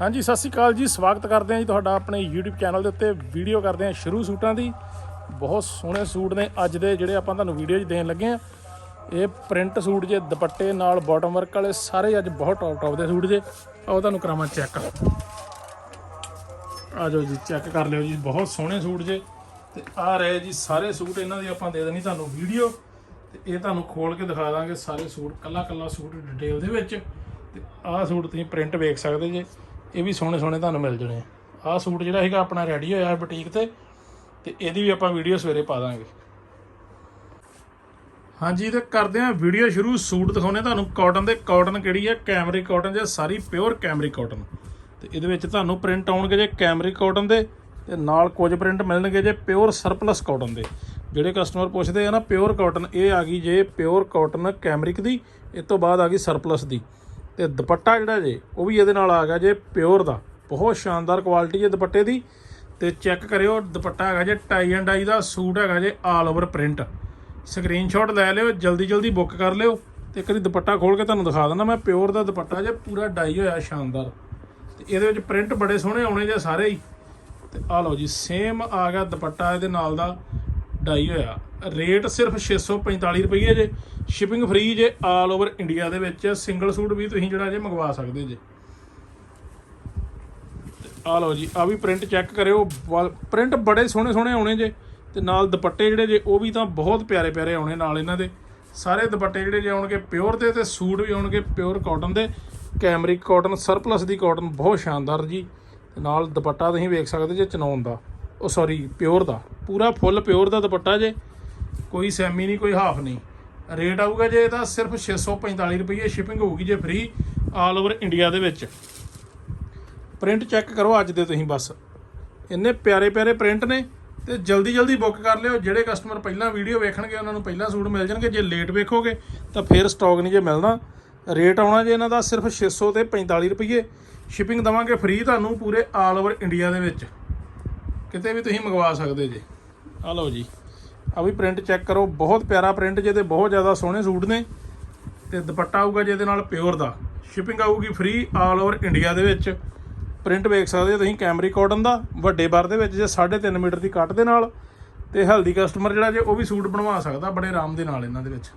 ਹਾਂਜੀ, ਸਤਿ ਸ਼੍ਰੀ ਅਕਾਲ ਜੀ। ਸਵਾਗਤ ਕਰਦੇ ਹਾਂ ਜੀ ਤੁਹਾਡਾ ਆਪਣੇ YouTube ਚੈਨਲ ਦੇ ਉੱਤੇ। ਵੀਡੀਓ ਕਰਦੇ ਹਾਂ ਸ਼ੁਰੂ ਸੂਟਾਂ ਦੀ। ਬਹੁਤ ਸੋਹਣੇ ਸੂਟ ਨੇ ਅੱਜ ਦੇ ਜਿਹੜੇ ਆਪਾਂ ਤੁਹਾਨੂੰ ਵੀਡੀਓ 'ਚ ਦੇਣ ਲੱਗੇ ਆ ਇਹ ਪ੍ਰਿੰਟ ਸੂਟ ਜੇ, ਦੁਪੱਟੇ ਨਾਲ ਬਾਟਮ ਵਰਕ ਵਾਲੇ, ਸਾਰੇ ਅੱਜ ਬਹੁਤ ਟੌਪ ਟੌਪ ਦੇ ਸੂਟ ਜੇ। ਆਓ ਤੁਹਾਨੂੰ ਕਰਾਵਾਂ ਚੈੱਕ ਆ ਜਾਓ ਜੀ ਚੈੱਕ ਕਰ ਲਿਓ ਜੀ। ਬਹੁਤ ਸੋਹਣੇ ਸੂਟ ਜੇ। ਤੇ ਆ ਰਹੇ ਜੀ ਸਾਰੇ ਸੂਟ, ਇਹਨਾਂ ਦੀ ਆਪਾਂ ਦੇ ਦੇਣੀ ਤੁਹਾਨੂੰ ਵੀਡੀਓ ਤੇ ਇਹ ਤੁਹਾਨੂੰ ਖੋਲ ਕੇ ਦਿਖਾ ਦਾਂਗੇ ਸਾਰੇ ਸੂਟ ਕੱਲਾ ਕੱਲਾ ਸੂਟ ਡਿਟੇਲ ਦੇ ਵਿੱਚ। ਤੇ ਆਹ ਸੂਟ ਤੁਸੀਂ ਪ੍ਰਿੰਟ ਵੇਖ ਸਕਦੇ ਜੇ। ਇਹ ਵੀ ਸੋਹਣੇ ਸੋਹਣੇ ਤੁਹਾਨੂੰ ਮਿਲ ਜਣੇ। ਆਹ ਸੂਟ ਜਿਹੜਾ ਹੈਗਾ ਆਪਣਾ ਰੈਡੀ ਹੋਇਆ ਹੈ ਬੁਟੀਕ ਤੇ ਤੇ ਇਹਦੀ ਵੀ ਆਪਾਂ ਵੀਡੀਓ ਸਵੇਰੇ ਪਾ ਦਾਂਗੇ। ਹਾਂਜੀ, ਤੇ ਕਰਦੇ ਆਂ ਵੀਡੀਓ ਸ਼ੁਰੂ। ਸੂਟ ਦਿਖਾਉਣੇ ਤੁਹਾਨੂੰ ਕਾਟਨ ਦੇ। ਕਾਟਨ ਕਿਹੜੀ ਹੈ? ਕੈਮਰਿਕ ਕਾਟਨ ਜੇ ਸਾਰੀ ਪਿਓਰ ਕੈਮਰੀ ਕਾਟਨ ਤੇ ਇਹਦੇ ਵਿੱਚ ਤੁਹਾਨੂੰ ਪ੍ਰਿੰਟ ਆਉਣਗੇ ਜੇ ਕੈਮਰਿਕ ਕਾਟਨ ਦੇ, ਤੇ ਨਾਲ ਕੁਝ ਪ੍ਰਿੰਟ ਮਿਲਣਗੇ ਜੇ ਪਿਓਰ ਸਰਪਲਸ ਕਾਟਨ ਦੇ। ਜਿਹੜੇ ਕਸਟਮਰ ਪੁੱਛਦੇ ਆ ਨਾ ਪਿਓਰ ਕਾਟਨ ਇਹ ਆ ਗਈ ਜੇ ਪਿਓਰ ਕਾਟਨ ਕੈਮਰਿਕ ਦੀ ਇਸ ਤੋਂ ਬਾਅਦ ਆ ਗਈ ਸਰਪਲਸ ਦੀ। ਤੇ ਦੁਪੱਟਾ ਜਿਹੜਾ ਜੇ, ਉਹ ਵੀ ਇਹਦੇ ਨਾਲ ਆ ਗਿਆ ਜੇ ਪਿਓਰ ਦਾ। ਬਹੁਤ ਸ਼ਾਨਦਾਰ ਕੁਆਲਿਟੀ ਹੈ ਦੁਪੱਟੇ ਦੀ। ਤੇ ਚੈੱਕ ਕਰਿਓ, ਦੁਪੱਟਾ ਹੈਗਾ ਜੇ ਟਾਈ ਐਂਡ ਡਾਈ ਦਾ, ਸੂਟ ਹੈਗਾ ਜੇ ਆਲ ਓਵਰ ਪ੍ਰਿੰਟ ਸਕਰੀਨਸ਼ਾਟ ਲੈ ਲਿਓ, ਜਲਦੀ ਜਲਦੀ ਬੁੱਕ ਕਰ ਲਿਓ। ਤੇ ਇੱਕ ਵਾਰੀ ਦੁਪੱਟਾ ਖੋਲ ਕੇ ਤੁਹਾਨੂੰ ਦਿਖਾ ਦਿੰਦਾ ਮੈਂ, ਪਿਓਰ ਦਾ ਦੁਪੱਟਾ ਜੇ, ਪੂਰਾ ਡਾਈ ਹੋਇਆ, ਸ਼ਾਨਦਾਰ। ਤੇ ਇਹਦੇ ਵਿੱਚ ਪ੍ਰਿੰਟ ਬੜੇ ਸੋਹਣੇ ਆਉਣੇ ਜੇ ਸਾਰੇ ਹੀ। ਤੇ ਆ ਲਓ ਜੀ ਸੇਮ ਆ ਗਿਆ ਦੁਪੱਟਾ ਇਹਦੇ ਨਾਲ ਦਾ। ਡਾਈ ਹੋਇਆ। ਰੇਟ ਸਿਰਫ 645 ਰੁਪਏ ਜੇ। ਸ਼ਿਪਿੰਗ ਫ੍ਰੀ ਜੇ ਆਲ ਓਵਰ ਇੰਡੀਆ ਦੇ ਵਿੱਚ। ਸਿੰਗਲ ਸੂਟ ਵੀ ਤੁਸੀਂ ਜਿਹੜਾ ਜੇ ਮੰਗਵਾ ਸਕਦੇ ਜੇ। ਆ ਲਓ ਜੀ ਆ ਵੀ ਪ੍ਰਿੰਟ ਚੈੱਕ ਕਰਿਓ। ਪ੍ਰਿੰਟ ਬੜੇ ਸੋਹਣੇ ਸੋਹਣੇ ਆਉਣੇ ਜੇ। ਤੇ ਨਾਲ ਦੁਪੱਟੇ ਜਿਹੜੇ ਜੇ, ਉਹ ਵੀ ਤਾਂ ਬਹੁਤ ਪਿਆਰੇ ਪਿਆਰੇ ਆਉਣੇ ਨਾਲ ਇਹਨਾਂ ਦੇ। ਸਾਰੇ ਦੁਪੱਟੇ ਜਿਹੜੇ ਜੇ ਆਉਣਗੇ ਪਿਓਰ ਦੇ ਤੇ ਸੂਟ ਵੀ ਆਉਣਗੇ ਪਿਓਰ ਕਾਟਨ ਦੇ। ਕੈਮਰਿਕ ਕਾਟਨ ਸਰਪਲਸ ਦੀ ਕਾਟਨ ਬਹੁਤ ਸ਼ਾਨਦਾਰ ਜੀ। ਤੇ ਨਾਲ ਦੁਪੱਟਾ ਤੁਸੀਂ ਵੇਖ ਸਕਦੇ ਜੇ ਚਨੌਨ ਦਾ। ਉਹ ਸੌਰੀ ਪਿਓਰ ਦਾ। ਪੂਰਾ ਫੁੱਲ ਪਿਓਰ ਦਾ ਦੁਪੱਟਾ ਜੇ। ਕੋਈ ਸੈਮੀ ਨਹੀਂ, ਕੋਈ ਹਾਫ ਨਹੀਂ। ਰੇਟ ਆਊਗਾ ਜੇ ਇਹਦਾ ਸਿਰਫ 645 ਰੁਪਏ ਸ਼ਿਪਿੰਗ ਹੋਊਗੀ ਜੇ ਫ੍ਰੀ ਆਲ ਓਵਰ ਇੰਡੀਆ ਦੇ ਵਿੱਚ। ਪ੍ਰਿੰਟ ਚੈੱਕ ਕਰੋ ਅੱਜ ਦੇ ਤੁਸੀਂ ਬਸ। ਇੰਨੇ ਪਿਆਰੇ ਪਿਆਰੇ ਪ੍ਰਿੰਟ ਨੇ ਤੇ ਜਲਦੀ ਜਲਦੀ ਬੁੱਕ ਕਰ ਲਿਓ। ਜਿਹੜੇ ਕਸਟਮਰ ਪਹਿਲਾਂ ਵੀਡੀਓ ਵੇਖਣਗੇ, ਉਹਨਾਂ ਨੂੰ ਪਹਿਲਾਂ ਸੂਟ ਮਿਲ ਜਾਣਗੇ। ਜੇ ਲੇਟ ਵੇਖੋਗੇ, ਤਾਂ ਫਿਰ ਸਟਾਕ ਨਹੀਂ ਜੇ ਮਿਲਣਾ। ਰੇਟ ਆਉਣਾ ਜੇ ਇਹਨਾਂ ਦਾ ਸਿਰਫ 600 ਤੇ 45 ਰੁਪਏ ਸ਼ਿਪਿੰਗ ਦਵਾਂਗੇ ਫ੍ਰੀ ਤੁਹਾਨੂੰ ਪੂਰੇ ਆਲ ਓਵਰ ਇੰਡੀਆ ਦੇ ਵਿੱਚ। ਕਿਤੇ ਵੀ ਤੁਸੀਂ ਮੰਗਵਾ ਸਕਦੇ ਜੇ। ਆ ਲਓ ਜੀ। ਆ ਵੀ ਪ੍ਰਿੰਟ ਚੈੱਕ ਕਰੋ। ਬਹੁਤ ਪਿਆਰਾ ਪ੍ਰਿੰਟ ਜਿਹਦੇ ਬਹੁਤ ਜ਼ਿਆਦਾ ਸੋਹਣੇ ਸੂਟ ਨੇ। ਤੇ ਦੁਪੱਟਾ ਆਊਗਾ ਜਿਹਦੇ ਨਾਲ ਪਿਓਰ ਦਾ। ਸ਼ਿਪਿੰਗ ਆਊਗੀ ਫ੍ਰੀ ਆਲ ਓਵਰ ਇੰਡੀਆ ਦੇ ਵਿੱਚ। ਪ੍ਰਿੰਟ ਵੇਖ ਸਕਦੇ ਹੋ ਤੁਸੀਂ ਕੈਮਰੀ ਕਾਟਨ ਦਾ। ਵੱਡੇ ਬਾਰ ਦੇ ਵਿੱਚ ਜੇ 3.5 ਮੀਟਰ ਦੀ ਕੱਟ ਦੇ ਨਾਲ। ਤੇ ਹੈਲਦੀ ਕਸਟਮਰ ਜਿਹੜਾ ਜੇ ਉਹ ਵੀ ਸੂਟ ਬਣਵਾ ਸਕਦਾ ਬੜੇ ਆਰਾਮ ਦੇ ਨਾਲ ਇਹਨਾਂ ਦੇ ਵਿੱਚ।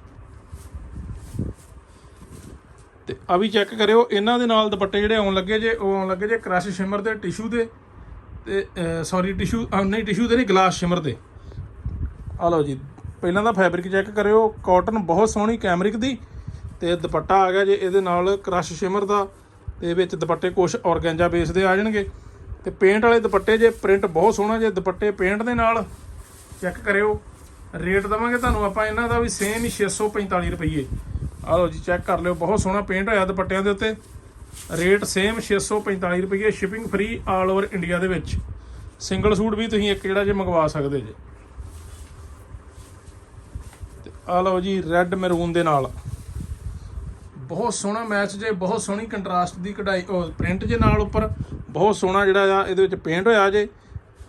ਤੇ ਆ ਵੀ ਚੈੱਕ ਕਰਿਓ। ਇਹਨਾਂ ਦੇ ਨਾਲ ਦੁਪੱਟੇ ਜਿਹੜੇ ਆਉਣ ਲੱਗੇ ਜੇ, ਉਹ ਆਉਣ ਲੱਗੇ ਜੇ ਕ੍ਰਸ਼ ਸ਼ਿਮਰ ਦੇ ਟਿਸ਼ੂ ਦੇ। ਤੇ ਸੌਰੀ ਟਿਸ਼ੂ ਨਹੀਂ ਟਿਸ਼ੂ ਦੇ ਨਹੀਂ ਗਲਾਸ ਸ਼ਿਮਰ ਦੇ। ਆ ਲਓ ਜੀ, ਪਹਿਲਾਂ ਤਾਂ ਫੈਬਰਿਕ ਚੈੱਕ ਕਰਿਓ ਕਾਟਨ ਬਹੁਤ ਸੋਹਣੀ ਕੈਮਰਿਕ ਦੀ, ਤੇ ਦੁਪੱਟਾ ਆ ਗਿਆ ਜੇ ਇਹਦੇ ਨਾਲ ਕ੍ਰਸ਼ ਸ਼ਿਮਰ ਦਾ, ਤੇ ਵਿੱਚ ਦੁਪੱਟੇ ਕੁਛ ਔਰਗੈਂਜਾ ਬੇਸ ਦੇ ਆ ਜਾਣਗੇ। ਤੇ ਪੇਂਟ ਵਾਲੇ ਦੁਪੱਟੇ ਜੇ ਪ੍ਰਿੰਟ ਬਹੁਤ ਸੋਹਣਾ ਜੇ, ਦੁਪੱਟੇ ਪੇਂਟ ਦੇ ਨਾਲ ਚੈੱਕ ਕਰਿਓ। ਰੇਟ ਦਵਾਂਗੇ ਤੁਹਾਨੂੰ ਆਪਾਂ ਇਹਨਾਂ ਦਾ ਵੀ ਸੇਮ ਹੀ 645 ਰੁਪਏ ਆ ਲਓ ਜੀ ਚੈੱਕ ਕਰ ਲਿਓ, ਬਹੁਤ ਸੋਹਣਾ ਪੇਂਟ ਹੋਇਆ ਦੁਪੱਟਿਆਂ ਦੇ ਉੱਤੇ। ਰੇਟ ਸੇਮ 645 ਰੁਪਏ shipping free all over India ਦੇ ਵਿੱਚ। ਸਿੰਗਲ ਸੂਟ ਵੀ ਤੁਸੀਂ ਇੱਕ ਜਿਹੜਾ ਜੇ ਮੰਗਵਾ ਸਕਦੇ ਜੇ। ਤੇ ਆ ਲਓ ਜੀ ਰੈੱਡ ਮੈਰੂਨ ਦੇ ਨਾਲ। ਬਹੁਤ ਸੋਹਣਾ ਮੈਚ ਜੇ, ਬਹੁਤ ਸੋਹਣੀ ਕੰਟਰਾਸਟ ਦੀ ਕਢਾਈ, ਉਹ ਪ੍ਰਿੰਟ ਜੇ ਨਾਲ ਉੱਪਰ। ਬਹੁਤ ਸੋਹਣਾ ਜਿਹੜਾ ਆ, ਇਹਦੇ ਵਿੱਚ ਪੇਂਟ ਹੋਇਆ ਜੇ।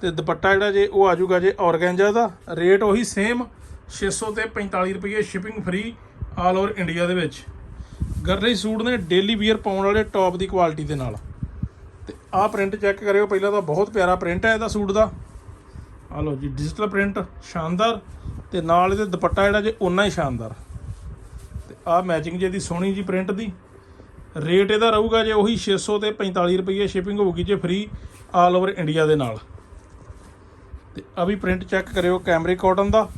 ਤੇ ਦੁਪੱਟਾ ਜਿਹੜਾ ਜੇ, ਉਹ ਆ ਆਜੂਗਾ ਜੇ ਔਰਗੈਂਜਾ ਦਾ। ਰੇਟ ਉਹੀ ਸੇਮ 600 ਤੇ 45 ਰੁਪਏ shipping free all over India ਦੇ ਵਿੱਚ। ਗਰਲੀ ਸੂਟ ਨੇ ਡੇਲੀ ਵੀਅਰ ਪਾਉਣ ਵਾਲੇ ਟੌਪ ਦੀ ਕੁਆਲਿਟੀ ਦੇ ਨਾਲ। ਤੇ ਆਹ ਪ੍ਰਿੰਟ ਚੈੱਕ ਕਰਿਓ, ਪਹਿਲਾਂ ਤਾਂ ਬਹੁਤ ਪਿਆਰਾ ਪ੍ਰਿੰਟ ਹੈ ਇਹਦਾ ਸੂਟ ਦਾ। ਆ ਲਓ ਜੀ ਡਿਜੀਟਲ ਪ੍ਰਿੰਟ ਸ਼ਾਨਦਾਰ। ਤੇ ਨਾਲ ਇਹਦੇ ਦੁਪੱਟਾ ਜਿਹੜਾ ਜੇ ਉਨਾ ਹੀ ਸ਼ਾਨਦਾਰ। ਤੇ ਆਹ ਮੈਚਿੰਗ ਜੇ ਦੀ ਸੋਹਣੀ ਜੀ ਪ੍ਰਿੰਟ ਦੀ ਰੇਟ ਇਹਦਾ ਰਹੂਗਾ ਜੇ ਉਹੀ 600 ਤੇ 45 ਰੁਪਏ ਸ਼ਿਪਿੰਗ ਹੋਊਗੀ ਜੇ ਫ੍ਰੀ ਆਲ ਓਵਰ ਇੰਡੀਆ ਦੇ ਨਾਲ। ਤੇ ਆ ਵੀ ਪ੍ਰਿੰਟ ਚੈੱਕ ਕਰਿਓ ਕੈਮਰੇ ਕਾਟਨ ਦਾ।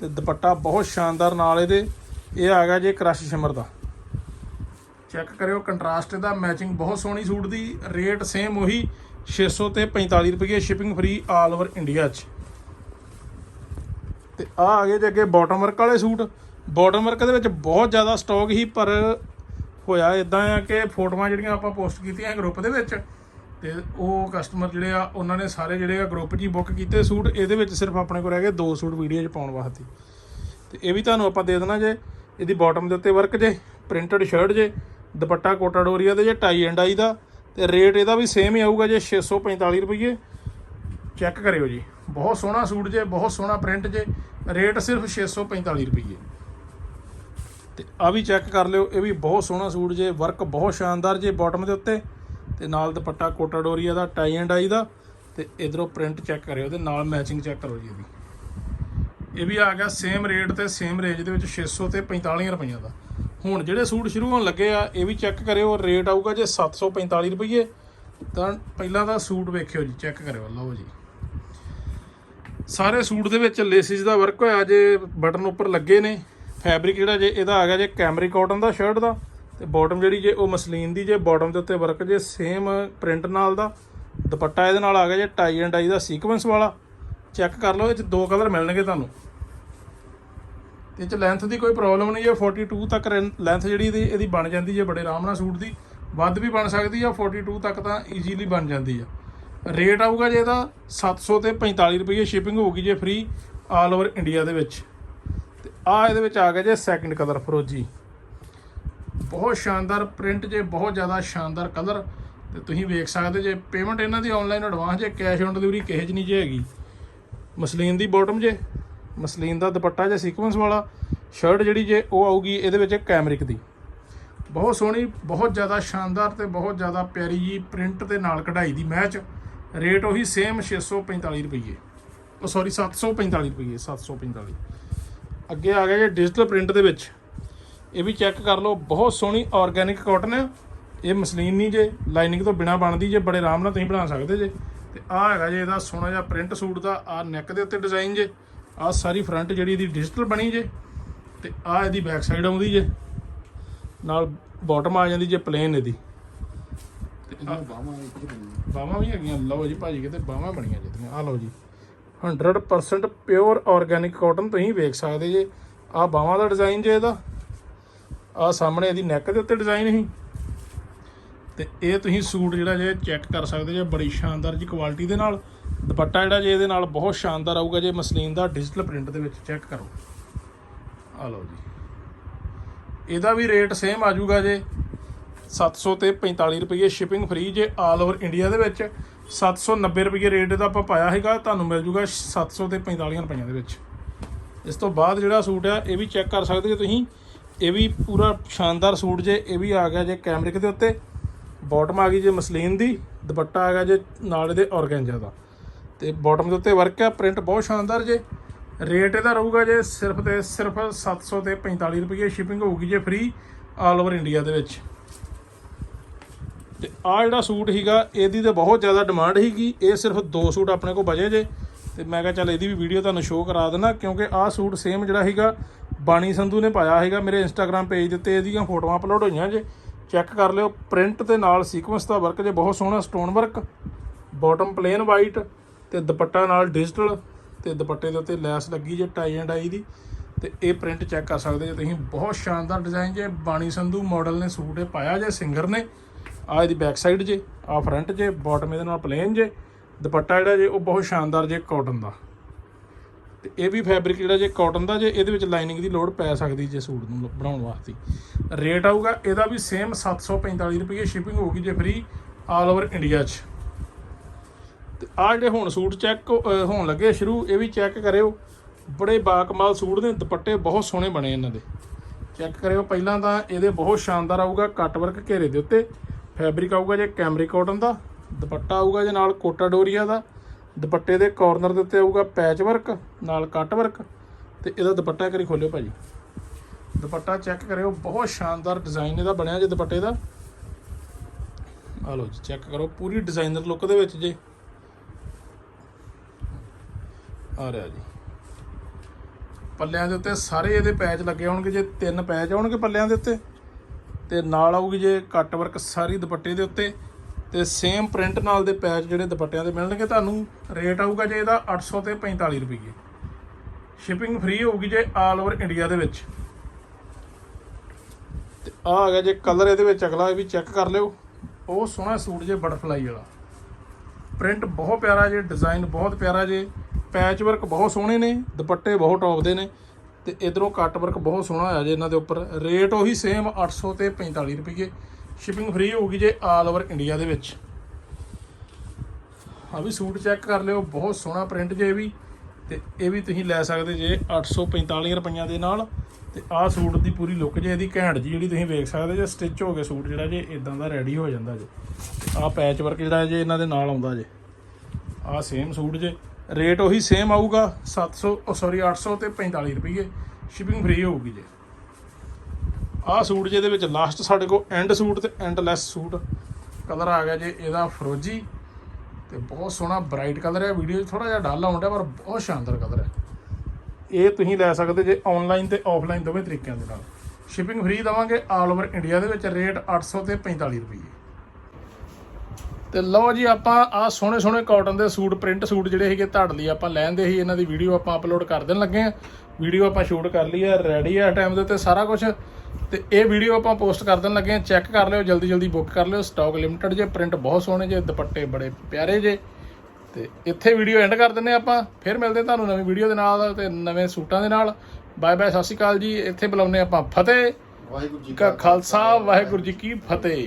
ਤੇ ਦੁਪੱਟਾ ਬਹੁਤ ਸ਼ਾਨਦਾਰ ਨਾਲ ਇਹਦੇ। ਇਹ ਆ ਗਿਆ ਜੇ ਕ੍ਰਸ਼ ਸ਼ਿਮਰ ਦਾ। ਚੈੱਕ ਕਰਿਓ, ਕੰਟਰਾਸਟ ਇਹਦਾ ਮੈਚਿੰਗ ਬਹੁਤ ਸੋਹਣੀ ਸੂਟ ਦੀ ਰੇਟ ਸੇਮ ਉਹੀ 600 ਤੇ 45 ਰੁਪਏ shipping free all over India 'ਚ। ਤੇ ਆ ਆ ਗਏ ਜੇ ਅੱਗੇ ਬਾਟਮ ਵਰਕ ਵਾਲੇ ਸੂਟ। ਬਾਟਮ ਵਰਕ ਦੇ ਵਿੱਚ ਬਹੁਤ ਜ਼ਿਆਦਾ ਸਟਾਕ ਹੀ, ਪਰ ਹੋਇਆ ਇਦਾਂ ਆ ਕਿ ਫੋਟੋਆਂ ਜਿਹੜੀਆਂ ਆਪਾਂ ਪੋਸਟ ਕੀਤੀਆਂ ਗਰੁੱਪ ਦੇ ਵਿੱਚ, ਤੇ ਉਹ ਕਸਟਮਰ ਜਿਹੜੇ ਆ, ਉਹਨਾਂ ਨੇ ਸਾਰੇ ਜਿਹੜੇ ਆ ਗਰੁੱਪ 'ਚ ਹੀ ਬੁੱਕ ਕੀਤੇ ਸੂਟ। ਇਹਦੇ ਵਿੱਚ ਸਿਰਫ ਆਪਣੇ ਕੋਲ ਰਹਿ ਗਏ ਦੋ ਸੂਟ ਵੀਡੀਓ 'ਚ ਪਾਉਣ ਵਾਸਤੇ। ਤੇ ਇਹ ਵੀ ਤੁਹਾਨੂੰ ਆਪਾਂ ਦੇ ਦੇਣਾ ਜੇ, ਇਹਦੀ ਬਾਟਮ ਦੇ ਉੱਤੇ ਵਰਕ ਜੇ ਪ੍ਰਿੰਟਡ ਸ਼ਰਟ ਜੇ ਦੁਪੱਟਾ ਕੋਟਾ ਡੋਰੀਆ ਦੇ ਜੇ ਟਾਈ ਐਂਡ ਆਈ ਦਾ ਤੇ ਰੇਟ ਇਹਦਾ ਵੀ ਸੇਮ ਹੀ ਆਊਗਾ ਜੇ 645 ਰੁਪਏ ਚੈੱਕ ਕਰਿਓ ਜੀ। ਬਹੁਤ ਸੋਹਣਾ ਸੂਟ ਜੇ, ਬਹੁਤ ਸੋਹਣਾ ਪ੍ਰਿੰਟ ਜੇ ਰੇਟ ਸਿਰਫ 645 ਰੁਪਏ ਤੇ ਆ ਵੀ ਚੈੱਕ ਕਰ ਲਿਓ, ਇਹ ਵੀ ਬਹੁਤ ਸੋਹਣਾ ਸੂਟ ਜੇ ਵਰਕ ਬਹੁਤ ਸ਼ਾਨਦਾਰ ਜੇ ਬਾਟਮ ਦੇ ਉੱਤੇ। ਤੇ ਨਾਲ ਦੁਪੱਟਾ quota ਡੋਰੀਆ the tie and I ਦਾ ਤੇ ਇਧਰੋਂ ਪ੍ਰਿੰਟ ਚੈੱਕ ਕਰਿਓ ਤੇ ਨਾਲ ਮੈਚਿੰਗ ਚੈੱਕ ਕਰੋ ਜੀ ਇਹਦੀ ਇਹ ਵੀ ਆ ਗਿਆ ਸੇਮ ਰੇਟ ਤੇ ਸੇਮ ਰੇਂਜ ਦੇ ਵਿੱਚ 600 ਤੇ 45 ਰੁਪਈਆ ਦਾ। ਹੁਣ ਜਿਹੜੇ ਸੂਟ ਸ਼ੁਰੂ ਹੋਣ ਲੱਗੇ ਆ, ਇਹ ਵੀ ਚੈੱਕ ਕਰਿਓ ਰੇਟ ਆਊਗਾ ਜੇ 745 ਰੁਪਏ ਤਾਂ ਪਹਿਲਾਂ ਤਾਂ ਸੂਟ ਵੇਖਿਓ ਜੀ ਚੈੱਕ ਕਰਿਓ, ਲਓ ਜੀ। ਸਾਰੇ ਸੂਟ ਦੇ ਵਿੱਚ ਲੇਸਿਸ ਦਾ ਵਰਕ ਹੋਇਆ, ਜੇ ਬਟਨ ਉੱਪਰ ਲੱਗੇ ਨੇ ਫੈਬਰਿਕ ਜਿਹੜਾ ਜੇ ਇਹਦਾ ਆ ਗਿਆ ਜੇ ਕੈਮਰੀ ਕਾਟਨ ਦਾ ਸ਼ਰਟ ਦਾ, ਤੇ ਬਾਟਮ ਜਿਹੜੀ ਜੇ ਉਹ ਮਸਲੀਨ ਦੀ ਜੇ ਬਾਟਮ ਦੇ ਉੱਤੇ ਵਰਕ ਜੇ ਸੇਮ ਪ੍ਰਿੰਟ ਨਾਲ ਦਾ, ਦੁਪੱਟਾ ਇਹਦੇ ਨਾਲ ਆ ਗਿਆ ਜੇ ਟਾਈ ਐਂਡ ਟਾਈ ਦਾ ਸੀਕੁਐਂਸ ਵਾਲਾ ਚੈੱਕ ਕਰ ਲਓ, ਇਹ ਚ ਦੋ ਕਲਰ ਮਿਲਣਗੇ ਤੁਹਾਨੂੰ। ਇਹ ਚ ਲੈਂਥ ਦੀ ਕੋਈ ਪ੍ਰੋਬਲਮ ਨਹੀਂ ਜੇ 42 ਤੱਕ ਲੈਂਥ ਜਿਹੜੀ ਇਹਦੀ ਇਹਦੀ ਬਣ ਜਾਂਦੀ ਜੇ ਬੜੇ ਆਰਾਮ ਨਾਲ ਸੂਟ ਦੀ। ਵੱਧ ਵੀ ਬਣ ਸਕਦੀ ਆ 42 ਤੱਕ ਤਾਂ ਈਜ਼ੀਲੀ ਬਣ ਜਾਂਦੀ ਆ ਰੇਟ ਆਊਗਾ ਜੇ ਇਹਦਾ 700 ਤੇ 45 ਰੁਪਏ ਸ਼ਿਪਿੰਗ ਹੋਊਗੀ ਜੇ ਫ੍ਰੀ ਆਲ ਓਵਰ ਇੰਡੀਆ ਦੇ ਵਿੱਚ। ਤੇ ਆ ਇਹਦੇ ਵਿੱਚ ਆ ਗਿਆ ਜੇ ਸੈਕਿੰਡ ਕਲਰ ਫਰੋਜੀ ਬਹੁਤ ਸ਼ਾਨਦਾਰ ਪ੍ਰਿੰਟ ਜੇ, ਬਹੁਤ ਜ਼ਿਆਦਾ ਸ਼ਾਨਦਾਰ ਕਲਰ ਤੇ ਤੁਸੀਂ ਵੇਖ ਸਕਦੇ ਜੇ ਪੇਮੈਂਟ ਇਹਨਾਂ ਦੀ ਆਨਲਾਈਨ ਐਡਵਾਂਸ ਜੇ ਕੈਸ਼ ਔਨ ਡਿਲੀਵਰੀ ਕਿਸੇ 'ਚ ਨਹੀਂ ਜੇ ਹੈਗੀ। ਮਸਲੀਨ ਦੀ ਬਾਟਮ ਜੇ। ਮਸਲੀਨ ਦਾ ਦੁਪੱਟਾ ਜੇ ਸੀਕੁਐਂਸ ਵਾਲਾ ਸ਼ਰਟ ਜਿਹੜੀ ਜੇ ਉਹ ਆਊਗੀ ਇਹਦੇ ਵਿੱਚ ਕੈਮਰਿਕ ਦੀ। ਬਹੁਤ ਸੋਹਣੀ, ਬਹੁਤ ਜ਼ਿਆਦਾ ਸ਼ਾਨਦਾਰ ਤੇ ਬਹੁਤ ਜ਼ਿਆਦਾ ਪਿਆਰੀ ਜੀ ਪ੍ਰਿੰਟ ਤੇ ਨਾਲ ਕਢਾਈ ਦੀ ਮੈਚ ਰੇਟ ਉਹੀ ਸੇਮ 645 ਰੁਪਏ ਉਹ ਸੌਰੀ 745 ਰੁਪਏ 745 ਅੱਗੇ ਆ ਗਿਆ ਜੀ ਡਿਜੀਟਲ ਪ੍ਰਿੰਟ ਦੇ ਵਿੱਚ। ਇਹ ਵੀ ਚੈੱਕ ਕਰ ਲਓ, ਬਹੁਤ ਸੋਹਣੀ ਆਰਗੈਨਿਕ ਕਾਟਨ ਹੈ ਇਹ ਮਸਲੀਨ ਨਹੀਂ ਜੇ ਲਾਈਨਿੰਗ ਤੋਂ ਬਿਨਾ ਬਣਦੀ ਜੇ, ਬੜੇ ਆਰਾਮ ਨਾਲ ਤੁਸੀਂ ਬਣਾ ਸਕਦੇ ਜੇ। ਤੇ ਆ ਹੈਗਾ ਜੇ ਇਹਦਾ ਸੋਹਣਾ ਜਿਹਾ ਪ੍ਰਿੰਟ ਸੂਟ ਦਾ ਆ ਨੈਕ ਦੇ ਉੱਤੇ ਡਿਜ਼ਾਈਨ ਜੇ। ਆ ਸਾਰੀ ਫਰੰਟ ਜਿਹੜੀ ਇਹਦੀ ਡਿਜੀਟਲ ਬਣੀ ਜੇ ਤੇ ਆ ਇਹਦੀ ਬੈਕ ਸਾਈਡ ਆਉਂਦੀ ਜੇ। ਨਾਲ ਬਾਟਮ ਆ ਜਾਂਦੀ ਜੇ ਪਲੇਨ ਇਹਦੀ। ਬਾਹਾਂ ਵੀ ਹੈਗੀਆਂ। ਲਓ ਜੀ ਭਾਜੀ ਕਿਤੇ ਬਾਹਾਂ ਬਣੀਆਂ ਜਿੱਦੀਆਂ ਆ ਲਓ ਜੀ। 100% ਪਿਓਰ ਆਰਗੈਨਿਕ ਕਾਟਨ ਤੁਸੀਂ ਵੇਖ ਸਕਦੇ ਜੇ। ਆ ਬਾਹਾਂ ਦਾ ਡਿਜ਼ਾਈਨ ਜੇ ਇਹਦਾ। ਆ ਸਾਹਮਣੇ ਇਹਦੀ ਨੈਕ ਦੇ ਉੱਤੇ ਡਿਜ਼ਾਈਨ ਸੀ। ਤੇ ਇਹ ਤੁਸੀਂ ਸੂਟ ਜਿਹੜਾ ਜੇ ਚੈੱਕ ਕਰ ਸਕਦੇ ਜੇ। ਬੜੀ ਸ਼ਾਨਦਾਰ ਜੀ ਕੁਆਲਿਟੀ ਦੇ ਨਾਲ। ਦੁਪੱਟਾ ਜਿਹੜਾ ਜੇ ਇਹਦੇ ਨਾਲ ਬਹੁਤ ਸ਼ਾਨਦਾਰ ਆਊਗਾ, ਜੇ ਮਸਲੀਨ ਦਾ ਡਿਜੀਟਲ ਪ੍ਰਿੰਟ ਦੇ ਵਿੱਚ ਚੈੱਕ ਕਰੋ। ਆ ਲਓ ਜੀ। ਇਹਦਾ ਵੀ ਰੇਟ ਸੇਮ ਆ ਜਾਊਗਾ ਜੇ 700 ਤੇ 45 ਰੁਪਏ ਸ਼ਿਪਿੰਗ ਫ੍ਰੀ ਜੇ ਆਲ ਓਵਰ ਇੰਡੀਆ ਦੇ ਵਿੱਚ। 790 ਰੁਪਏ ਰੇਟ ਦਾ ਆਪਾਂ ਪਾਇਆ ਹੈਗਾ ਤੁਹਾਨੂੰ ਮਿਲ ਜੂਗਾ 700 ਤੇ 45 ਰੁਪਈਆਂ ਦੇ ਵਿੱਚ। ਇਸ ਤੋਂ ਬਾਅਦ ਜਿਹੜਾ ਸੂਟ ਆ, ਇਹ ਵੀ ਚੈੱਕ ਕਰ ਸਕਦੇ ਜੇ ਤੁਸੀਂ। ਇਹ ਵੀ ਪੂਰਾ ਸ਼ਾਨਦਾਰ ਸੂਟ ਜੇ, ਇਹ ਵੀ ਆ ਗਿਆ ਜੇ ਕੈਮਰਿਕ ਦੇ ਉੱਤੇ। ਬਾਟਮ ਆ ਗਈ ਜੇ ਮਸਲੀਨ ਦੀ, ਦੁਪੱਟਾ ਆ ਗਿਆ ਜੇ ਨਾਲ ਇਹਦੇ ਔਰਗੈਂਜਾ ਦਾ। ਤੇ ਬਾਟਮ ਦੇ ਉੱਤੇ ਵਰਕ ਆ ਪ੍ਰਿੰਟ ਬਹੁਤ ਸ਼ਾਨਦਾਰ ਜੇ। ਰੇਟ ਇਹਦਾ ਰਹੂਗਾ ਜੇ ਸਿਰਫ ਤੇ ਸਿਰਫ 700 ਤੇ 45 ਰੁਪਏ ਸ਼ਿਪਿੰਗ ਹੋਊਗੀ ਜੇ ਫ੍ਰੀ ਆਲ ਓਵਰ ਇੰਡੀਆ ਦੇ ਵਿੱਚ। ਤੇ ਆ ਜਿਹੜਾ ਸੂਟ ਸੀਗਾ, ਇਹਦੀ ਤੇ ਬਹੁਤ ਜ਼ਿਆਦਾ ਡਿਮਾਂਡ ਸੀਗੀ। ਇਹ ਸਿਰਫ ਦੋ ਸੂਟ ਆਪਣੇ ਕੋਲ ਬਚੇ ਜੇ। ਤੇ ਮੈਂ ਕਿਹਾ ਚੱਲ ਇਹਦੀ ਵੀ ਵੀਡੀਓ ਤੁਹਾਨੂੰ ਸ਼ੋਅ ਕਰਾ ਦੇਣਾ ਕਿਉਂਕਿ ਆਹ ਸੂਟ ਸੇਮ ਜਿਹੜਾ ਸੀਗਾ, ਬਾਣੀ ਸੰਧੂ ਨੇ ਪਾਇਆ ਸੀਗਾ ਮੇਰੇ ਇੰਸਟਾਗ੍ਰam ਪੇਜ ਦੇ ਉੱਤੇ, ਇਹਦੀਆਂ ਫੋਟੋਆਂ ਅਪਲੋਡ ਹੋਈਆਂ ਜੇ। ਚੈੱਕ ਕਰ ਲਿਓ ਪ੍ਰਿੰਟ ਤੇ ਨਾਲ ਸੀਕੁਐਂਸ ਦਾ ਵਰਕ ਜੇ, ਬਹੁਤ ਸੋਹਣਾ stone work bottom plain white ਤੇ ਦੁਪੱਟਾ ਨਾਲ ਡਿਜੀਟਲ ਤੇ ਦੁਪੱਟੇ ਦੇ ਉੱਤੇ ਲੈਸ ਲੱਗੀ ਜੇ ਟਾਈ ਐਂਡ ਆਈ ਦੀ ਤੇ ਇਹ ਪ੍ਰਿੰਟ ਚੈੱਕ ਕਰ ਸਕਦੇ ਜੇ ਤੁਸੀਂ। ਬਹੁਤ ਸ਼ਾਨਦਾਰ ਡਿਜ਼ਾਈਨ ਜੇ। ਬਾਣੀ ਸੰਧੂ ਮਾਡਲ ਨੇ ਸੂਟ ਇਹ ਪਾਇਆ ਜੇ ਸਿੰਗਰ ਨੇ। ਆ ਇਹਦੀ ਬੈਕ ਸਾਈਡ ਜੇ ਆ ਫਰੰਟ ਜੇ ਬਾਟਮ ਇਹਦੇ ਨਾਲ ਪਲੇਨ ਜੇ। ਦੁਪੱਟਾ ਜਿਹੜਾ ਜੇ, ਉਹ ਬਹੁਤ ਸ਼ਾਨਦਾਰ ਜੇ ਕਾਟਨ ਦਾ। ਤੇ ਇਹ ਵੀ ਫੈਬਰਿਕ ਜਿਹੜਾ ਜੇ ਕਾਟਨ ਦਾ ਜੇ, ਇਹਦੇ ਵਿੱਚ ਲਾਈਨਿੰਗ ਦੀ ਲੋੜ ਪੈ ਸਕਦੀ ਜੇ ਸੂਟ ਨੂੰ ਬਣਾਉਣ ਵਾਸਤੇ। ਰੇਟ ਆਊਗਾ, ਇਹਦਾ ਵੀ ਸੇਮ 745 ਰੁਪਏ ਸ਼ਿਪਿੰਗ ਹੋਊਗੀ ਜੇ ਫ੍ਰੀ ਆਲ ਓਵਰ ਇੰਡੀਆ 'ਚ। ਤੇ ਆ ਜਿਹੜੇ ਹੁਣ ਸੂਟ ਚੈੱਕ ਹੋਣ ਲੱਗੇ ਸ਼ੁਰੂ, ਇਹ ਵੀ ਚੈੱਕ ਕਰਿਓ। ਬੜੇ ਬਾਕਮਾਲ ਸੂਟ ਨੇ, ਦੁਪੱਟੇ ਬਹੁਤ ਸੋਹਣੇ ਬਣੇ ਇਹਨਾਂ ਦੇ। ਚੈੱਕ ਕਰਿਓ, ਪਹਿਲਾਂ ਤਾਂ ਇਹਦੇ ਬਹੁਤ ਸ਼ਾਨਦਾਰ ਆਊਗਾ ਕੱਟ ਵਰਕ ਘੇਰੇ ਦੇ ਉੱਤੇ। ਫੈਬਰਿਕ ਆਊਗਾ ਜੇ ਕੈਮਰੀ ਕਾਟਨ ਦਾ, ਦੁਪੱਟਾ ਆਊਗਾ ਜੇ ਨਾਲ ਕੋਟਾ ਡੋਰੀਆ ਦਾ। ਦੁਪੱਟੇ ਦੇ ਕਾਰਨਰ ਦੇ ਉੱਤੇ ਆਊਗਾ ਪੈਚ ਵਰਕ ਨਾਲ ਕੱਟ ਵਰਕ ਤੇ ਇਹਦਾ ਦੁਪੱਟਾ ਕਰੀ ਖੋਲਿਓ ਭਾਜੀ। ਦੁਪੱਟਾ ਚੈੱਕ ਕਰਿਓ, ਬਹੁਤ ਸ਼ਾਨਦਾਰ ਡਿਜ਼ਾਈਨ ਇਹਦਾ ਬਣਿਆ ਜੇ ਦੁਪੱਟੇ ਦਾ। ਆ ਲਓ ਜੀ ਚੈੱਕ ਕਰੋ, ਪੂਰੀ ਡਿਜ਼ਾਈਨਰ ਲੁੱਕ ਦੇ ਵਿੱਚ ਜੇ। ਆ ਰਿਹਾ ਜੀ। ਪੱਲਿਆਂ ਦੇ ਉੱਤੇ ਸਾਰੇ ਇਹਦੇ ਪੈਚ ਲੱਗੇ ਹੋਣਗੇ, ਜੇ ਤਿੰਨ ਪੈਚ ਆਉਣਗੇ ਪੱਲਿਆਂ ਦੇ ਉੱਤੇ, ਤੇ ਨਾਲ ਆਊਗੀ ਜੇ ਕੱਟ ਵਰਕ ਸਾਰੀ ਦੁਪੱਟੇ ਦੇ ਉੱਤੇ, ਤੇ ਸੇਮ ਪ੍ਰਿੰਟ ਨਾਲ ਦੇ ਪੈਚ ਜਿਹੜੇ ਦੁਪੱਟਿਆਂ ਦੇ ਮਿਲਣਗੇ, ਤੁਹਾਨੂੰ ਰੇਟ ਆਊਗਾ ਜੇ ਇਹਦਾ 800 ਤੇ 45 ਰੁਪਏ ਸ਼ਿਪਿੰਗ ਫ੍ਰੀ ਹੋਊਗੀ ਜੇ ਆਲ ਓਵਰ ਇੰਡੀਆ ਦੇ ਵਿੱਚ। ਤੇ ਆ ਆ ਗਿਆ ਜੇ ਕਲਰ ਇਹਦੇ ਵਿੱਚ, ਅਗਲਾ ਇਹ ਵੀ ਚੈੱਕ ਕਰ ਲਿਓ। ਉਹ ਸੋਹਣਾ ਸੂਟ ਜੇ ਬਟਰਫਲਾਈ ਵਾਲਾ। ਪ੍ਰਿੰਟ ਬਹੁਤ ਪਿਆਰਾ ਜੇ ਡਿਜ਼ਾਈਨ ਬਹੁਤ ਪਿਆਰਾ ਜੇ। ਪੈਚ ਵਰਕ ਬਹੁਤ ਸੋਹਣੇ ਨੇ, ਦੁਪੱਟੇ ਬਹੁਤ ਟੌਪ ਦੇ ਨੇ ਤੇ ਇਧਰੋਂ ਕੱਟ ਵਰਕ ਬਹੁਤ ਸੋਹਣਾ ਹੋਇਆ ਜੇ ਇਹਨਾਂ ਦੇ ਉੱਪਰ। ਰੇਟ ਉਹੀ ਸੇਮ 800 ਤੇ 45 ਰੁਪਏ ਸ਼ਿਪਿੰਗ ਫ੍ਰੀ ਹੋਊਗੀ ਜੇ ਆਲ ਓਵਰ ਇੰਡੀਆ ਦੇ ਵਿੱਚ। ਆ ਵੀ ਸੂਟ ਚੈੱਕ ਕਰ ਲਿਓ, ਬਹੁਤ ਸੋਹਣਾ ਪ੍ਰਿੰਟ ਜੇ ਇਹ ਵੀ। ਤੇ ਇਹ ਵੀ ਤੁਸੀਂ ਲੈ ਸਕਦੇ ਜੇ 845 ਰੁਪਈਆਂ ਦੇ ਨਾਲ। ਤੇ ਆਹ ਸੂਟ ਦੀ ਪੂਰੀ ਲੁੱਕ ਜੇ ਇਹਦੀ ਘੈਂਟ ਜੀ ਜਿਹੜੀ ਤੁਸੀਂ ਵੇਖ ਸਕਦੇ ਜੇ ਸਟਿਚ ਹੋ ਕੇ ਸੂਟ ਜਿਹੜਾ ਜੇ ਇਦਾਂ ਦਾ ਰੈਡੀ ਹੋ ਜਾਂਦਾ ਜੇ। ਆਹ ਪੈਚ ਵਰਕ ਜਿਹੜਾ ਜੇ ਇਹਨਾਂ ਦੇ ਨਾਲ ਆਉਂਦਾ ਜੇ। ਆਹ ਸੇਮ ਸੂਟ ਜੇ। ਰੇਟ ਉਹੀ ਸੇਮ ਆਊਗਾ 700 ਸੌਰੀ 800 ਤੇ 45 ਰੁਪਏ ਸ਼ਿਪਿੰਗ ਫ੍ਰੀ ਹੋਊਗੀ ਜੇ। ਆਹ ਸੂਟ ਜਿਹਦੇ ਵਿੱਚ ਲਾਸਟ ਸਾਡੇ ਕੋਲ ਐਂਡ ਸੂਟ ਤੇ ਐਂਡ ਲੈਸ ਸੂਟ। ਕਲਰ ਆ ਗਿਆ ਜੇ ਇਹਦਾ ਫਰੋਜੀ ਤੇ ਬਹੁਤ ਸੋਹਣਾ ਬ੍ਰਾਈਟ ਕਲਰ ਹੈ। ਵੀਡੀਓ 'ਚ ਥੋੜਾ ਜਿਹਾ ਡਲ ਆਉਂਦਾ ਪਰ ਬਹੁਤ ਸ਼ਾਨਦਾਰ ਕਲਰ ਹੈ। ਇਹ ਤੁਸੀਂ ਲੈ ਸਕਦੇ ਜੇ ਆਨਲਾਈਨ ਤੇ ਆਫਲਾਈਨ ਦੋਵੇਂ ਤਰੀਕਿਆਂ ਦੇ ਨਾਲ। ਸ਼ਿਪਿੰਗ ਫ੍ਰੀ ਦਵਾਂਗੇ ਆਲ ਓਵਰ ਇੰਡੀਆ ਦੇ ਵਿੱਚ ਰੇਟ 800 ਤੇ 45 ਰੁਪਏ ਤੇ ਲਓ ਜੀ ਆਪਾਂ ਆ ਸੋਹਣੇ ਸੋਹਣੇ ਕਾਟਨ ਦੇ ਸੂਟ ਪ੍ਰਿੰਟ ਸੂਟ ਜਿਹੜੇ ਸੀਗੇ ਤੁਹਾਡੇ ਲਈ ਆਪਾਂ ਲੈਂਦੇ ਸੀ ਇਹਨਾਂ ਦੀ ਵੀਡੀਓ ਆਪਾਂ ਅਪਲੋਡ ਕਰ ਦੇਣ ਲੱਗੇ ਆ ਵੀਡੀਓ ਆਪਾਂ ਸ਼ੂਟ ਕਰ ਲਈ ਆ ਰੈਡੀ ਆ ਟਾਈਮ ਦੇ ਉੱਤੇ ਸਾਰਾ ਕੁਝ ਤੇ ਇਹ ਵੀਡੀਓ ਆਪਾਂ ਪੋਸਟ ਕਰ ਦੇਣ ਲੱਗੇ ਆ ਚੈੱਕ ਕਰ ਲਿਓ ਜਲਦੀ ਜਲਦੀ ਬੁੱਕ ਕਰ ਲਿਓ। ਸਟਾਕ ਲਿਮਟਿਡ ਜੇ ਪ੍ਰਿੰਟ ਬਹੁਤ ਸੋਹਣੇ ਜੇ ਦੁਪੱਟੇ ਬੜੇ ਪਿਆਰੇ ਜੇ। ਤੇ ਇੱਥੇ ਵੀਡੀਓ ਐਂਡ ਕਰ ਦਿੰਨੇ ਆਪਾਂ। ਫਿਰ ਮਿਲਦੇ ਤੁਹਾਨੂੰ ਨਵੀਂ ਵੀਡੀਓ ਦੇ ਨਾਲ ਤੇ ਨਵੇਂ ਸੂਟਾਂ ਦੇ ਨਾਲ। ਬਾਏ ਬਾਏ ਸਤਿ ਸ਼੍ਰੀ ਅਕਾਲ ਜੀ। ਇੱਥੇ ਬੁਲਾਉਂਦੇ ਆਪਾਂ ਫਤਿਹ। ਵਾਹਿਗੁਰੂ ਜੀ ਕਾ ਖਾਲਸਾ ਵਾਹਿਗੁਰੂ ਜੀ ਕੀ ਫਤਿਹ।